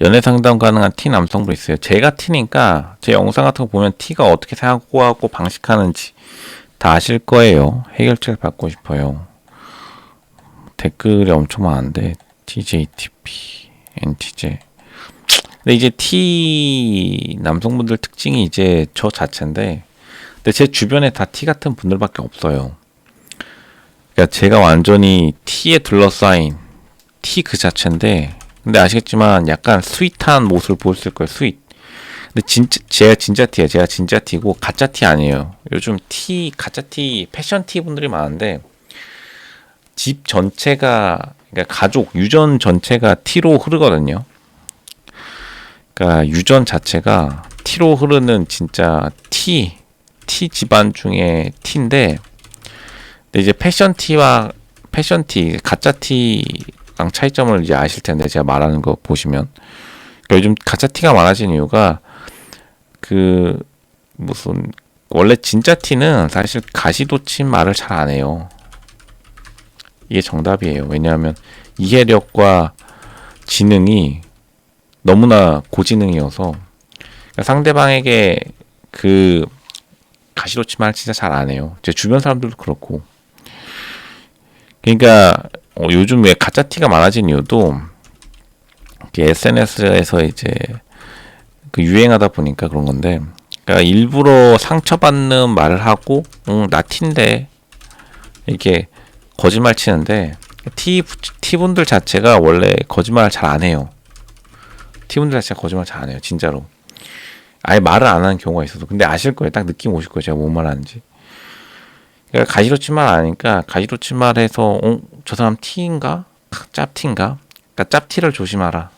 연애 상담 가능한 T 남성분 있어요. 제가 T니까 제 영상 같은 거 보면 T가 어떻게 생각하고 방식하는지 다 아실 거예요. 해결책을 받고 싶어요. 댓글이 엄청 많은데 TJTP, NTJ. 근데 이제 T 남성분들 특징이 이제 저 자체인데, 근데 제 주변에 다 T 같은 분들밖에 없어요. 그러니까 제가 완전히 T에 둘러싸인 T 그 자체인데, 근데 아시겠지만 약간 스윗한 모습을 보였을 거예요. 스윗. 근데 진짜 제가 진짜 T야. 제가 진짜 T고 가짜 T 아니에요. 요즘 T 가짜 T 패션 T 분들이 많은데 집 전체가 그러니까 가족 유전 전체가 T로 흐르거든요. 그러니까 유전 자체가 T로 흐르는 진짜 T T 집안 중에 T인데 근데 이제 패션 T와 패션 T 가짜 T랑 차이점을 이제 아실 텐데 제가 말하는 거 보시면 그러니까 요즘 가짜 T가 많아진 이유가 그 무슨 원래 진짜 T는 사실 가시도친 말을 잘 안 해요. 이게 정답이에요. 왜냐하면 이해력과 지능이 너무나 고지능이어서 그러니까 상대방에게 그 가시도친 말을 진짜 잘 안 해요. 제 주변 사람들도 그렇고. 그러니까 어, 요즘 왜 가짜 티가 많아진 이유도 SNS에서 이제 그 유행하다 보니까 그런 건데, 그러니까 일부러 상처받는 말을 하고, 응, 나 티인데 이렇게 거짓말 치는데 티 티분들 자체가 원래 거짓말 잘 안 해요. 티분들 자체가 거짓말 잘 안 해요, 진짜로. 아예 말을 안 하는 경우가 있어서. 근데 아실 거예요. 딱 느낌 오실 거예요. 제가 뭔 말하는지. 그러니까 가시로친 말 아니까 가시로친 말해서 어, 저 사람 티인가? 짭티인가? 그러니까 짭티를 조심하라.